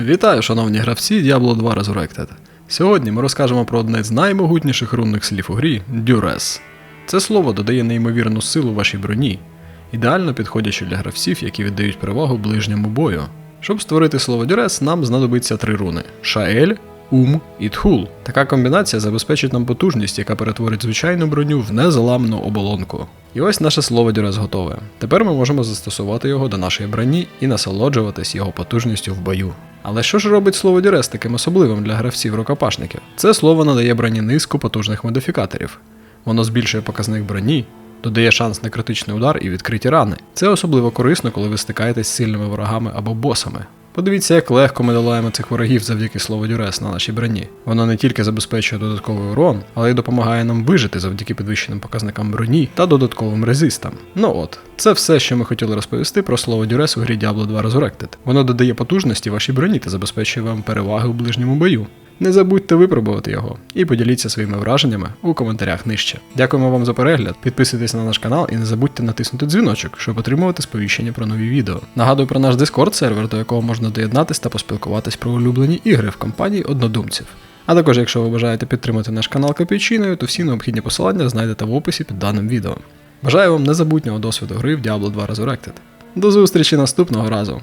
Вітаю, шановні гравці Diablo 2 Resurrected. Сьогодні ми розкажемо про одне з наймогутніших рунних слів у грі Duress. Це слово додає неймовірну силу вашій броні, ідеально підходячи для гравців, які віддають перевагу ближньому бою. Щоб створити слово Duress, нам знадобиться три руни: Шаель, Ум і Тхул. Така комбінація забезпечить нам потужність, яка перетворить звичайну броню в незламну оболонку. І ось наше слово Duress готове. Тепер ми можемо застосувати його до нашої броні і насолоджуватись його потужністю в бою. Але що ж робить слово Дюрес таким особливим для гравців рукопашників? Це слово надає броні низку потужних модифікаторів. Воно збільшує показник броні, додає шанс на критичний удар і відкриті рани. Це особливо корисно, коли ви стикаєтесь з сильними ворогами або босами. Подивіться, як легко ми долаємо цих ворогів завдяки слову Дюрес на нашій броні. Воно не тільки забезпечує додатковий урон, але й допомагає нам вижити завдяки підвищеним показникам броні та додатковим резистам. Ну от, це все, що ми хотіли розповісти про слово Дюрес у грі Diablo 2 Resurrected. Воно додає потужності вашій броні та забезпечує вам переваги у ближньому бою. Не забудьте випробувати його і поділіться своїми враженнями у коментарях нижче. Дякуємо вам за перегляд, підписуйтесь на наш канал і не забудьте натиснути дзвіночок, щоб отримувати сповіщення про нові відео. Нагадую про наш Discord сервер, до якого можна доєднатись та поспілкуватись про улюблені ігри в компанії однодумців. А також, якщо ви бажаєте підтримати наш канал копійчиною, то всі необхідні посилання знайдете в описі під даним відео. Бажаю вам незабутнього досвіду гри в Diablo 2 Resurrected. До зустрічі наступного разу!